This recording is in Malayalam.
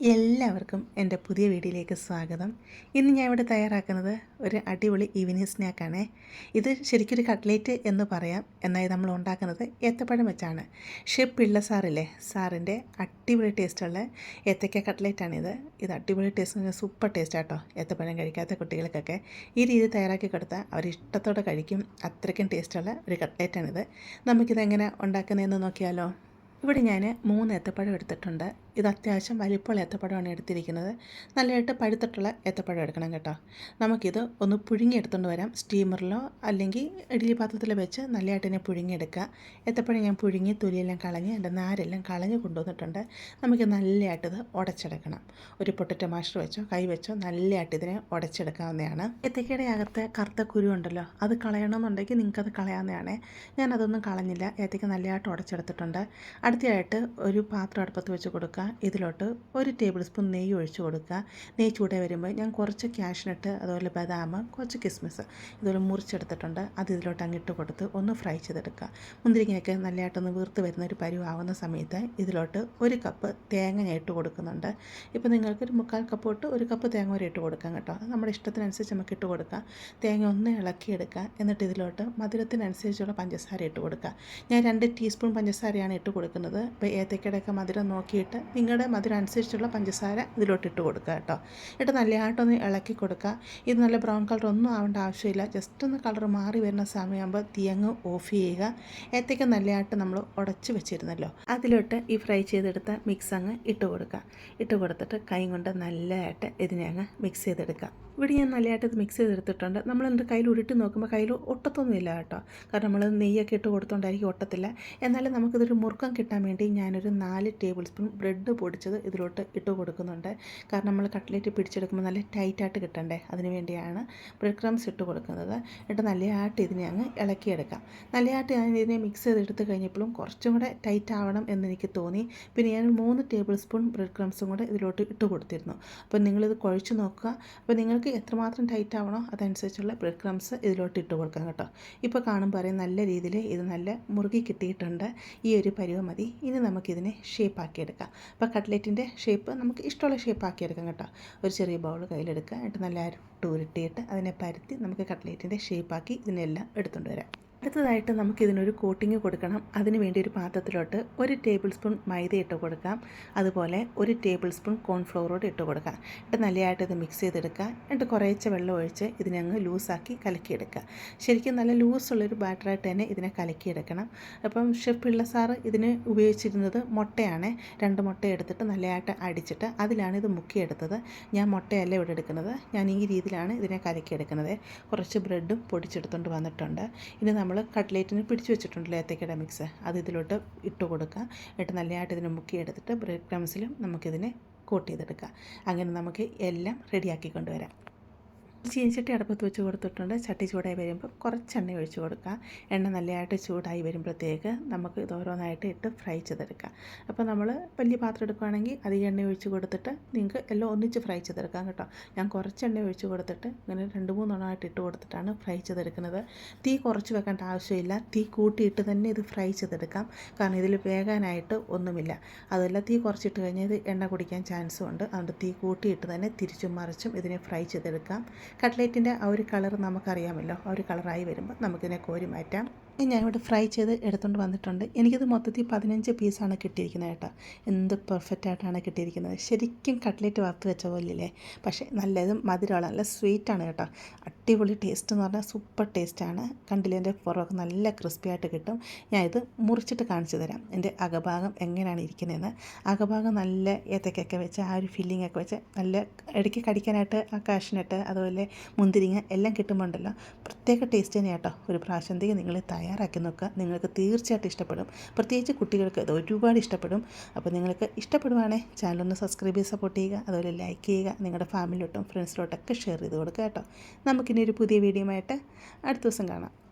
എല്ലാവർക്കും എന്റെ പുതിയ വീഡിയോയിലേക്ക് സ്വാഗതം. ഇന്ന് ഞാൻ ഇവിടെ തയ്യാറാക്കുന്നത് ഒരു അടിപൊളി ഈവനിങ് സ്നാക്കാണ്. ഇത് ശരിക്കൊരു കട്ട്ലേറ്റ് എന്ന് പറയാം. എന്നായി നമ്മൾ ഉണ്ടാക്കുന്നത് ഏത്തപ്പഴം വെച്ചാണ്. ഷെഫ് പിള്ള സാറില്ലേ? സാറിന്റെ അടിപൊളി ടേസ്റ്റുള്ള ഏത്തക്ക കട്ട്ലേറ്റാണിത്. ഇത് അടിപൊളി ടേസ്റ്റ് സൂപ്പർ ടേസ്റ്റ് ആട്ടോ ഏത്തപ്പഴം കഴിക്കാത്ത കുട്ടികൾക്കൊക്കെ. ഈ രീതി തയ്യാറാക്കി കൊടുത്താൽ അവർ ഇഷ്ടത്തോടെ കഴിക്കും. അത്രയ്ക്കും ടേസ്റ്റുള്ള ഒരു കട്ട്ലേറ്റാണിത്. നമുക്കിതെങ്ങനെ ഉണ്ടാക്കുന്നതെന്ന് നോക്കിയാലോ. ഇവിടെ ഞാൻ മൂന്ന് ഏത്തപ്പഴം എടുത്തിട്ടുണ്ട്. ഇത് അത്യാവശ്യം വലിപ്പമുള്ള ഏത്തപ്പഴമാണ് എടുത്തിരിക്കുന്നത്. നല്ലതായിട്ട് പഴുത്തിട്ടുള്ള ഏത്തപ്പഴം എടുക്കണം കേട്ടോ. നമുക്കിത് ഒന്ന് പുഴുങ്ങിയെടുത്തുകൊണ്ട് വരാം. സ്റ്റീമറിലോ അല്ലെങ്കിൽ ഇഡ്ഡലി പാത്രത്തിൽ വെച്ച് നല്ലതായിട്ട് തന്നെ പുഴുങ്ങിയെടുക്കുക. ഏത്തപ്പഴം ഞാൻ പുഴുങ്ങി തൊലിയെല്ലാം കളഞ്ഞ് എന്റെ നാരെല്ലാം കളഞ്ഞ് കൊണ്ടുവന്നിട്ടുണ്ട്. നമുക്ക് നല്ലതായിട്ട് ഇത് ഉടച്ചെടുക്കണം. ഒരു പൊട്ടറ്റ മാഷർ വെച്ചോ കൈ വെച്ചോ നല്ലതായിട്ട് ഇതിനെ ഉടച്ചെടുക്കാവുന്നതാണ്. ഏത്തക്കയുടെ അകത്തെ കറുത്ത കുരു ഉണ്ടല്ലോ അത് കളയണമെന്നുണ്ടെങ്കിൽ നിങ്ങൾക്കത് കളയാവുന്നതാണ്. ഞാനതൊന്നും കളഞ്ഞില്ല. ഏത്തക്ക നല്ലതായിട്ട് ഉടച്ചെടുത്തിട്ടുണ്ട്. അടുത്തതായിട്ട് ഒരു പാത്രം അടുപ്പത്ത് വെച്ച് കൊടുക്കുക. ഇതിലോട്ട് ഒരു ടേബിൾ സ്പൂൺ നെയ്യ് ഒഴിച്ച് കൊടുക്കുക. നെയ്യ് ചൂടെ വരുമ്പോൾ ഞാൻ കുറച്ച് ക്യാഷ്നട്ട് അതുപോലെ ബദാം കുറച്ച് കിസ്മിസ് ഇതുപോലെ മുറിച്ചെടുത്തിട്ടുണ്ട്. അത് ഇതിലോട്ട് അങ്ങിട്ട് കൊടുത്ത് ഒന്ന് ഫ്രൈ ചെയ്തെടുക്കുക. മുന്തിരിങ്ങയൊക്കെ നല്ലതായിട്ടൊന്ന് വീർത്ത് വരുന്ന ഒരു പരുവാകുന്ന സമയത്ത് ഇതിലോട്ട് ഒരു കപ്പ് തേങ്ങ ഞാൻ ഇട്ട് കൊടുക്കുന്നുണ്ട്. ഇപ്പോൾ നിങ്ങൾക്ക് ഒരു മുക്കാൽ കപ്പ് തൊട്ട് ഒരു കപ്പ് തേങ്ങ വരെ ഇട്ട് കൊടുക്കാം കേട്ടോ. നമ്മുടെ ഇഷ്ടത്തിനനുസരിച്ച് നമുക്ക് ഇട്ട് കൊടുക്കാം. തേങ്ങ ഒന്ന് ഇളക്കിയെടുക്കുക. എന്നിട്ട് ഇതിലോട്ട് മധുരത്തിനനുസരിച്ചുള്ള പഞ്ചസാര ഇട്ട് കൊടുക്കുക. ഞാൻ രണ്ട് ടീസ്പൂൺ പഞ്ചസാരയാണ് ഇട്ട് കൊടുക്കുന്നത്. ഇപ്പോൾ ഏത്തക്കയുടെയൊക്കെ മധുരം നോക്കിയിട്ട് നിങ്ങളുടെ മധുരം അനുസരിച്ചുള്ള പഞ്ചസാര ഇതിലോട്ട് ഇട്ട് കൊടുക്കുക കേട്ടോ. ഇട്ട് നല്ലതായിട്ടൊന്ന് ഇളക്കി കൊടുക്കുക. ഇത് നല്ല ബ്രൗൺ കളർ ഒന്നും ആവേണ്ട ആവശ്യമില്ല. ജസ്റ്റ് ഒന്ന് കളർ മാറി വരുന്ന സമയമാകുമ്പോൾ തീയങ്ങ് ഓഫ് ചെയ്യുക. ഏത്തക്ക നല്ലതായിട്ട് നമ്മൾ ഉടച്ച് വെച്ചിരുന്നല്ലോ. അതിലോട്ട് ഈ ഫ്രൈ ചെയ്തെടുത്ത മിക്സ് അങ്ങ് ഇട്ട് കൊടുക്കുക. ഇട്ട് കൊടുത്തിട്ട് കൈ കൊണ്ട് നല്ലതായിട്ട് ഇതിനെ അങ്ങ് മിക്സ് ചെയ്തെടുക്കുക. ഇവിടെ ഞാൻ നല്ലതായിട്ട് ഇത് മിക്സ് ചെയ്തെടുത്തിട്ടുണ്ട്. നമ്മൾ എന്റെ കയ്യിൽ ഉരുട്ടി നോക്കുമ്പോൾ കയ്യിൽ ഒട്ടത്തൊന്നുമില്ല കേട്ടോ. കാരണം നമ്മൾ നെയ്യൊക്കെ ഇട്ട് കൊടുത്തോണ്ടായിരിക്കും ഒട്ടത്തില്ല. എന്നാലും നമുക്കിതൊരു മുറുക്കം കിട്ടാൻ വേണ്ടി ഞാനൊരു നാല് ടേബിൾ സ്പൂൺ ബ്രെഡ് പൊടിച്ചത് ഇതിലോട്ട് ഇട്ട് കൊടുക്കുന്നുണ്ട്. കാരണം നമ്മൾ കട്ട്ലേറ്റ് പിടിച്ചെടുക്കുമ്പോൾ നല്ല ടൈറ്റായിട്ട് കിട്ടണ്ടേ? അതിന് വേണ്ടിയാണ് ബ്രെഡ് ക്രംസ് ഇട്ട് കൊടുക്കുന്നത്. എന്നിട്ട് നല്ലതായിട്ട് ഇതിനെ അങ്ങ് ഇളക്കിയെടുക്കാം. നല്ലതായിട്ട് ഞാൻ ഇതിനെ മിക്സ് ചെയ്തെടുത്ത് കഴിഞ്ഞപ്പോഴും കുറച്ചും കൂടെ ടൈറ്റ് ആവണം എന്ന് എനിക്ക് തോന്നി. പിന്നെ ഞാൻ മൂന്ന് ടേബിൾ സ്പൂൺ ബ്രെഡ് ക്രംസും കൂടെ ഇതിലോട്ട് ഇട്ട് കൊടുത്തിരുന്നു. അപ്പോൾ നിങ്ങളിത് കുഴച്ച് നോക്കുക. അപ്പോൾ നിങ്ങൾക്ക് എത്രമാത്രം ടൈറ്റ് ആവണോ അതനുസരിച്ചുള്ള ബ്രെഡ് ക്രംസ് ഇതിലോട്ട് ഇട്ട് കൊടുക്കാം കേട്ടോ. ഇപ്പോൾ കാണുമ്പോൾ അറിയാം നല്ല രീതിയിൽ ഇത് നല്ല മുറുകി കിട്ടിയിട്ടുണ്ട്. ഈ ഒരു പരുവ മതി. ഇനി നമുക്കിതിനെ ഷേപ്പാക്കി എടുക്കാം അപ്പോൾ കട്ട്ലറ്റിന്റെ ഷേപ്പ് നമുക്ക് ഇഷ്ടമുള്ള ഷേപ്പ് ആക്കിയെടുക്കാം കേട്ടോ. ഒരു ചെറിയ ബൗൾ കയ്യിലെടുക്കുക. എന്നിട്ട് നല്ല ടൂരിട്ടിയിട്ട് അതിനെ പരത്തി നമുക്ക് കട്ട്ലേറ്റിന്റെ ഷേപ്പാക്കി ഇതിനെല്ലാം എടുത്തുകൊണ്ട് വരാം. അടുത്തതായിട്ട് നമുക്കിതിനൊരു കോട്ടിങ് കൊടുക്കണം. അതിന് വേണ്ടി ഒരു പാത്രത്തിലോട്ട് ഒരു ടേബിൾ സ്പൂൺ മൈദ ഇട്ട് കൊടുക്കാം. അതുപോലെ ഒരു ടേബിൾ സ്പൂൺ കോൺഫ്ലവറോട് ഇട്ട് കൊടുക്കാം. എന്നിട്ട് നല്ലതായിട്ട് ഇത് മിക്സ് ചെയ്തെടുക്കുക. എന്നിട്ട് കുറേശ്ശെ വെള്ളം ഒഴിച്ച് ഇതിനെ അങ്ങ് ലൂസാക്കി കലക്കിയെടുക്കുക. ശരിക്കും നല്ല ലൂസുള്ളൊരു ബാറ്ററായിട്ട് തന്നെ ഇതിനെ കലക്കിയെടുക്കണം. അപ്പം ഷെഫ് പിള്ള സാറ് ഇതിന് ഉപയോഗിച്ചിരുന്നത് മുട്ടയാണ്. രണ്ട് മുട്ട എടുത്തിട്ട് നല്ലതായിട്ട് അടിച്ചിട്ട് അതിലാണ് ഇത് മുക്കിയെടുത്തത്. ഞാൻ മുട്ടയല്ല ഇവിടെ എടുക്കുന്നത്. ഞാൻ ഈ രീതിയിലാണ് ഇതിനെ കലക്കിയെടുക്കുന്നത്. കുറച്ച് ബ്രെഡും പൊടിച്ചെടുത്തുകൊണ്ട് വന്നിട്ടുണ്ട്. ഇനി നമ്മൾ കട്ട്ലേറ്റിന് പിടിച്ചു വെച്ചിട്ടുണ്ടല്ലോ ഏത്തക്കയുടെ മിക്സ് അത് ഇതിലോട്ട് ഇട്ട് കൊടുക്കുക. എന്നിട്ട് നല്ലതായിട്ട് ഇതിനെ മുക്കിയെടുത്തിട്ട് ബ്രെഡ് ക്രംസിലും നമുക്കിതിനെ കോട്ട് ചെയ്തെടുക്കുക. അങ്ങനെ നമുക്ക് എല്ലാം റെഡിയാക്കി കൊണ്ടുവരാം. ചീനിച്ചട്ടി അടുപ്പത്ത് വെച്ച് കൊടുത്തിട്ടുണ്ട്. ചട്ടി ചൂടായി വരുമ്പോൾ കുറച്ച് എണ്ണ ഒഴിച്ച് കൊടുക്കുക. എണ്ണ നല്ലതായിട്ട് ചൂടായി വരുമ്പോഴത്തേക്ക് നമുക്ക് ഇത് ഓരോന്നായിട്ട് ഇട്ട് ഫ്രൈ ചെയ്തെടുക്കാം. അപ്പോൾ നമ്മൾ വലിയ പാത്രം എടുക്കുകയാണെങ്കിൽ അധികം എണ്ണ ഒഴിച്ച് കൊടുത്തിട്ട് നിങ്ങൾക്ക് എല്ലാം ഒന്നിച്ച് ഫ്രൈ ചെയ്തെടുക്കാം കേട്ടോ. ഞാൻ കുറച്ച് എണ്ണ ഒഴിച്ച് കൊടുത്തിട്ട് ഇങ്ങനെ രണ്ട് മൂന്നെണ്ണമായിട്ട് ഇട്ട് കൊടുത്തിട്ടാണ് ഫ്രൈ ചെയ്തെടുക്കുന്നത്. തീ കുറച്ച് വെക്കേണ്ട ആവശ്യമില്ല. തീ കൂട്ടിയിട്ട് തന്നെ ഇത് ഫ്രൈ ചെയ്തെടുക്കാം. കാരണം ഇതിൽ വേകാനായിട്ട് ഒന്നുമില്ല. അതല്ല തീ കുറച്ചിട്ട് കഴിഞ്ഞാൽ ഇത് എണ്ണ കുടിക്കാൻ ചാൻസും ഉണ്ട്. അതുകൊണ്ട് തീ കൂട്ടിയിട്ട് തന്നെ തിരിച്ചും മറിച്ചും ഇതിനെ ഫ്രൈ ചെയ്തെടുക്കാം. കട്ട്ലേറ്റിന്റെ ആ ഒരു കളർ നമുക്കറിയാമല്ലോ. ആ ഒരു കളറായി വരുമ്പോൾ നമുക്കിതിനെ കോരി മാറ്റാം. ഞാൻ ഇവിടെ ഫ്രൈ ചെയ്ത് എടുത്തുകൊണ്ട് വന്നിട്ടുണ്ട്. എനിക്കിത് മൊത്തത്തിൽ പതിനഞ്ച് പീസാണ് കിട്ടിയിരിക്കുന്നത് കേട്ടോ. എന്ത് പെർഫെക്റ്റ് ആയിട്ടാണ് കിട്ടിയിരിക്കുന്നത്. ശരിക്കും കട്ട്ലേറ്റ് വറുത്ത് വെച്ച പോലില്ലേ പക്ഷേ നല്ലത് മധുരമുള്ള നല്ല സ്വീറ്റാണ് കേട്ടോ. അടിപൊളി ടേസ്റ്റ് എന്ന് പറഞ്ഞാൽ സൂപ്പർ ടേസ്റ്റാണ് കണ്ടില്ലേ എന്റെ പുറമൊക്കെ നല്ല ക്രിസ്പി ആയിട്ട് കിട്ടും. ഞാൻ ഇത് മുറിച്ചിട്ട് കാണിച്ചു തരാം. എന്റെ അകഭാഗം എങ്ങനെയാണ് ഇരിക്കുന്നതെന്ന്. അകഭാഗം നല്ല ഏത്തക്കൊക്കെ വെച്ച് ആ ഒരു ഫില്ലിംഗ് ഒക്കെ വെച്ച് നല്ല ഇടയ്ക്ക് കടിക്കാനായിട്ട് ആ കാഷ്നട്ട് അതുപോലെ മുന്തിരിങ്ങ എല്ലാം കിട്ടുമ്പോണ്ടല്ലോ. പ്രത്യേക ടേസ്റ്റ് തന്നെ കേട്ടോ. ഒരു പ്രാവശ്യത്തേക്ക് നിങ്ങൾ തയ്യാറാക്കി നോക്കുക നിങ്ങൾക്ക് തീർച്ചയായിട്ടും ഇഷ്ടപ്പെടും. പ്രത്യേകിച്ച് കുട്ടികൾക്ക് ഇത് ഒരുപാട് ഇഷ്ടപ്പെടും. അപ്പോൾ നിങ്ങൾക്ക് ഇഷ്ടപ്പെടുവാണെങ്കിൽ ചാനലൊന്ന് സബ്സ്ക്രൈബ് ചെയ്ത് സപ്പോർട്ട് ചെയ്യുക അതുപോലെ ലൈക്ക് ചെയ്യുക നിങ്ങളുടെ ഫാമിലിയോട്ടും ഫ്രണ്ട്സിലോട്ടൊക്കെ ഷെയർ ചെയ്ത് കൊടുക്കുക കേട്ടോ. നമുക്കിനി ഒരു പുതിയ വീഡിയോ ആയിട്ട് അടുത്ത ദിവസം കാണാം.